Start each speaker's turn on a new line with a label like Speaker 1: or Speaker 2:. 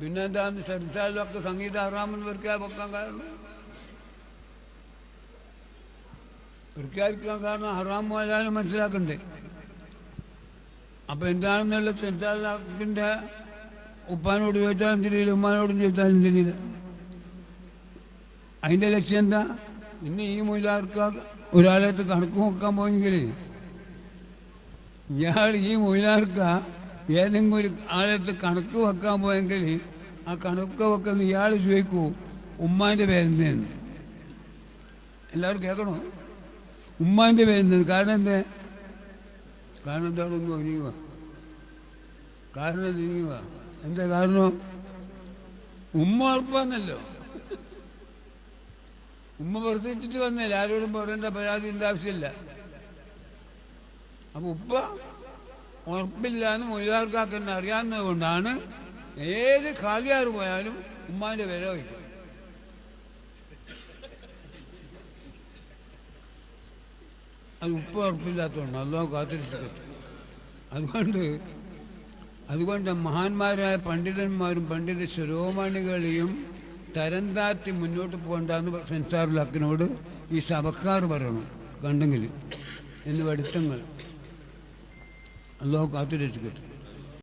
Speaker 1: പിന്നെ എന്താന്ന് സെൻസാറിലൊക്കെ സംഗീത ഹറാമെന്ന് പൊക്കാൻ കാരണം പ്രഖ്യാപിക്കാൻ കാരണം ഹറാം പോയാലും മനസ്സിലാക്കണ്ടേ അപ്പം എന്താണെന്നുള്ള സെൻസാറിന്റെ ഉപ്പാനോട് ചോദിച്ചാലും തിരിയില്ല ഉമ്മാനോടും ചോദിച്ചാലും തിരിയില്ല അതിന്റെ ലക്ഷ്യം എന്താ ഇന്ന് ഈ മൊയിലാർക്ക് ഒരാളത്ത് കണക്ക് നോക്കാൻ പോയെങ്കിൽ ഇയാൾ ഈ മൊയിലാർക്ക ഏതെങ്കിലും ഒരു കാലത്ത് കണക്ക് വെക്കാൻ പോയെങ്കിൽ ആ കണക്ക് വെക്കുന്ന ഇയാൾ ചോദിക്കൂ ഉമ്മാന്റെ പേരെന്തേന്ന് എല്ലാവരും കേൾക്കണോ? ഉമ്മാന്റെ പേരെന്തേന്ന് കാരണം എന്തേ? കാരണം എന്താണ്? ഒന്ന് ഒരുങ്ങുക. കാരണം ഒരുങ്ങുക? എന്താ കാരണം? ഉമ്മ ഉറപ്പാന്നല്ലോ. ഉമ്മ പ്രസവിച്ചിട്ട് വന്നില്ല? ആരോടും പറയേണ്ട പരാതി ആവശ്യമില്ല. അപ്പൊ ഉപ്പ ഉറപ്പില്ല എന്ന് മൊഴിയാർക്കാക്കെന്നെ അറിയാവുന്നത് കൊണ്ടാണ് ഏത് കാലിയാറ് പോയാലും ഉമ്മാന്റെ വില വയ്ക്കും അത് ഉപ്പ് ഉറപ്പില്ലാത്തതുകൊണ്ട് അല്ലോ കാത്തിരിച്ചിട്ട് അതുകൊണ്ട് അതുകൊണ്ട് മഹാന്മാരായ പണ്ഡിതന്മാരും പണ്ഡിത ശിരോമണികളെയും തരം താത്തി മുന്നോട്ട് പോകണ്ടെന്ന് സെൻസാറുൽ അക്കിനോട് ഈ സഭക്കാർ പറയണം. കണ്ടെങ്കിൽ എന്ന് പഠിത്തങ്ങൾ. Allah-u Kadir Ezgüdür.